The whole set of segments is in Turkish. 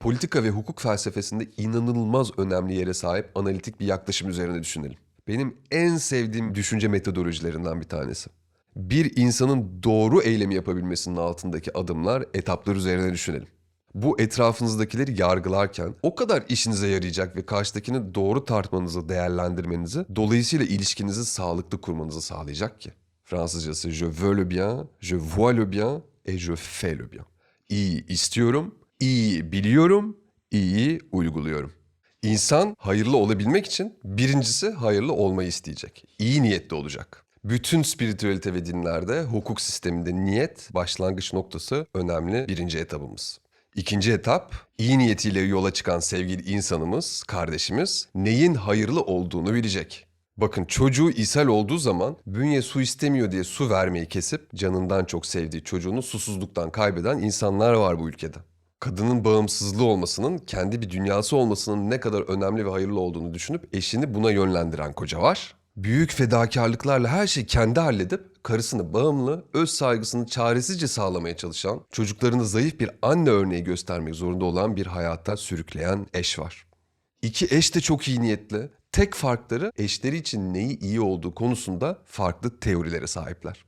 Politika ve hukuk felsefesinde inanılmaz önemli yere sahip analitik bir yaklaşım üzerine düşünelim. Benim en sevdiğim düşünce metodolojilerinden bir tanesi. Bir insanın doğru eylemi yapabilmesinin altındaki adımlar, etaplar üzerine düşünelim. Bu etrafınızdakileri yargılarken o kadar işinize yarayacak ve karşıdakini doğru tartmanızı, değerlendirmenizi, dolayısıyla ilişkinizi sağlıklı kurmanızı sağlayacak ki. Fransızcası je veux le bien, je vois le bien et je fais le bien. İyi istiyorum, iyi biliyorum, iyi uyguluyorum. İnsan hayırlı olabilmek için birincisi hayırlı olmayı isteyecek. İyi niyetli olacak. Bütün spiritüelite ve dinlerde, hukuk sisteminde niyet başlangıç noktası önemli birinci etabımız. İkinci etap, iyi niyetiyle yola çıkan sevgili insanımız, kardeşimiz neyin hayırlı olduğunu bilecek. Bakın çocuğu ishal olduğu zaman bünye su istemiyor diye su vermeyi kesip canından çok sevdiği çocuğunu susuzluktan kaybeden insanlar var bu ülkede. Kadının bağımsızlığı olmasının, kendi bir dünyası olmasının ne kadar önemli ve hayırlı olduğunu düşünüp eşini buna yönlendiren koca var. Büyük fedakarlıklarla her şeyi kendi halledip karısını bağımlı, öz saygısını çaresizce sağlamaya çalışan, çocuklarını zayıf bir anne örneği göstermek zorunda olan bir hayata sürükleyen eş var. İki eş de çok iyi niyetli. Tek farkları eşleri için neyi iyi olduğu konusunda farklı teorilere sahipler.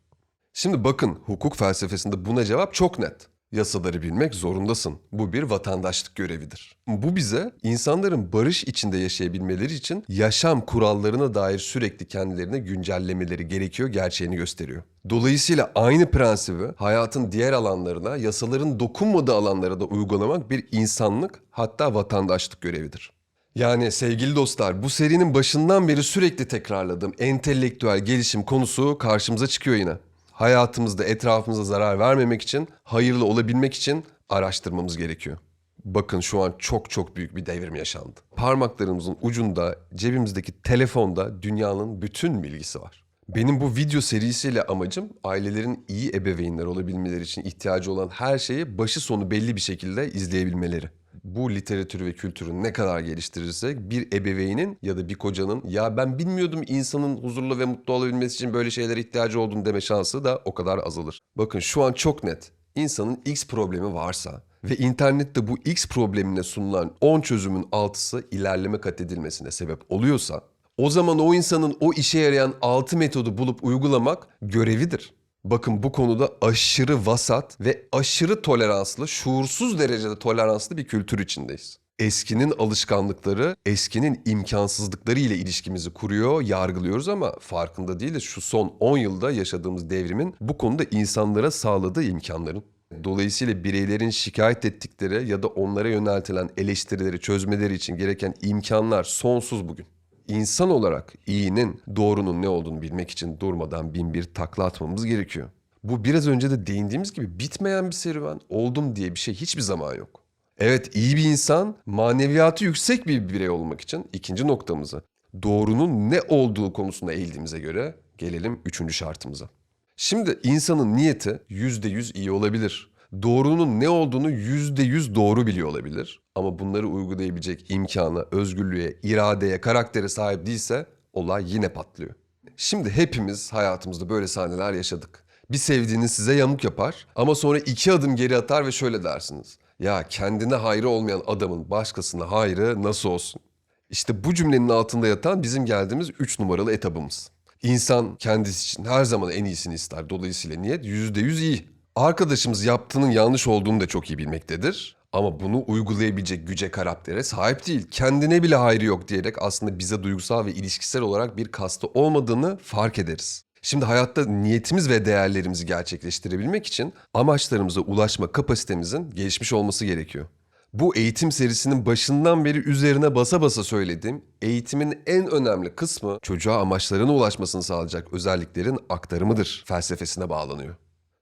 Şimdi bakın hukuk felsefesinde buna cevap çok net. Yasaları bilmek zorundasın. Bu bir vatandaşlık görevidir. Bu bize insanların barış içinde yaşayabilmeleri için yaşam kurallarına dair sürekli kendilerini güncellemeleri gerekiyor gerçeğini gösteriyor. Dolayısıyla aynı prensibi hayatın diğer alanlarına, yasaların dokunmadığı alanlara da uygulamak bir insanlık hatta vatandaşlık görevidir. Yani sevgili dostlar bu serinin başından beri sürekli tekrarladığım entelektüel gelişim konusu karşımıza çıkıyor yine. Hayatımızda etrafımıza zarar vermemek için, hayırlı olabilmek için araştırmamız gerekiyor. Bakın şu an çok çok büyük bir devrim yaşandı. Parmaklarımızın ucunda, cebimizdeki telefonda dünyanın bütün bilgisi var. Benim bu video serisiyle amacım ailelerin iyi ebeveynler olabilmeleri için ihtiyacı olan her şeyi başı sonu belli bir şekilde izleyebilmeleri bu literatürü ve kültürü ne kadar geliştirirsek bir ebeveynin ya da bir kocanın ya ben bilmiyordum insanın huzurlu ve mutlu olabilmesi için böyle şeylere ihtiyacı olduğunu deme şansı da o kadar azalır. Bakın şu an çok net. İnsanın X problemi varsa ve internette bu X problemine sunulan 10 çözümün altısı ilerleme kat edilmesine sebep oluyorsa o zaman o insanın o işe yarayan 6 metodu bulup uygulamak görevidir. Bakın bu konuda aşırı vasat ve aşırı toleranslı, şuursuz derecede toleranslı bir kültür içindeyiz. Eskinin alışkanlıkları, eskinin imkansızlıkları ile ilişkimizi kuruyor, yargılıyoruz ama farkında değiliz. Şu son 10 yılda yaşadığımız devrimin bu konuda insanlara sağladığı imkanların. Dolayısıyla bireylerin şikayet ettikleri ya da onlara yöneltilen eleştirileri çözmeleri için gereken imkanlar sonsuz bugün. İnsan olarak iyinin, doğrunun ne olduğunu bilmek için durmadan bin bir takla atmamız gerekiyor. Bu biraz önce de değindiğimiz gibi bitmeyen bir serüven. Oldum diye bir şey hiçbir zaman yok. Evet iyi bir insan maneviyatı yüksek bir birey olmak için ikinci noktamıza doğrunun ne olduğu konusunda eğildiğimize göre gelelim üçüncü şartımıza. Şimdi insanın niyeti yüzde yüz iyi olabilir. Doğrunun ne olduğunu yüzde yüz doğru biliyor olabilir. Ama bunları uygulayabilecek imkana, özgürlüğe, iradeye, karaktere sahip değilse olay yine patlıyor. Şimdi hepimiz hayatımızda böyle sahneler yaşadık. Bir sevdiğiniz size yamuk yapar ama sonra iki adım geri atar ve şöyle dersiniz. Ya kendine hayrı olmayan adamın başkasına hayrı nasıl olsun? İşte bu cümlenin altında yatan bizim geldiğimiz üç numaralı etabımız. İnsan kendisi için her zaman en iyisini ister. Dolayısıyla niyet yüzde yüz iyi. Arkadaşımız yaptığının yanlış olduğunu da çok iyi bilmektedir. Ama bunu uygulayabilecek güce karaktere sahip değil. Kendine bile hayrı yok diyerek aslında bize duygusal ve ilişkisel olarak bir kastı olmadığını fark ederiz. Şimdi hayatta niyetimiz ve değerlerimizi gerçekleştirebilmek için amaçlarımıza ulaşma kapasitemizin gelişmiş olması gerekiyor. Bu eğitim serisinin başından beri üzerine basa basa söylediğim eğitimin en önemli kısmı çocuğa amaçlarına ulaşmasını sağlayacak özelliklerin aktarımıdır felsefesine bağlanıyor.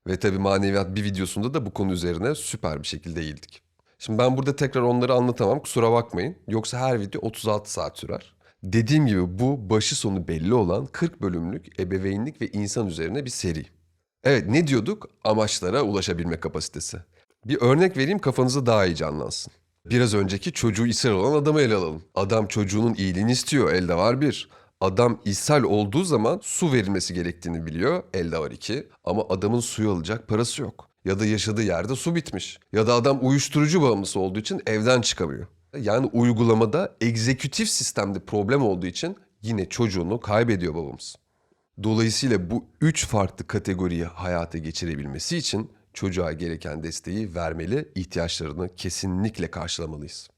Ve tabii maneviyat bir videosunda da bu konu üzerine süper bir şekilde eğildik. Şimdi ben burada tekrar onları anlatamam kusura bakmayın. Yoksa her video 36 saat sürer. Dediğim gibi bu başı sonu belli olan 40 bölümlük ebeveynlik ve insan üzerine bir seri. Evet ne diyorduk? Amaçlara ulaşabilme kapasitesi. Bir örnek vereyim kafanızı daha iyi canlansın. Biraz önceki çocuğu ishal olan adamı ele alalım. Adam çocuğunun iyiliğini istiyor, elde var bir. Adam ishal olduğu zaman su verilmesi gerektiğini biliyor, elde var iki. Ama adamın suyu alacak parası yok. Ya da yaşadığı yerde su bitmiş. Ya da adam uyuşturucu bağımlısı olduğu için evden çıkamıyor. Yani uygulamada egzekütif sistemde problem olduğu için yine çocuğunu kaybediyor babamız. Dolayısıyla bu üç farklı kategoriyi hayata geçirebilmesi için çocuğa gereken desteği vermeli, ihtiyaçlarını kesinlikle karşılamalıyız.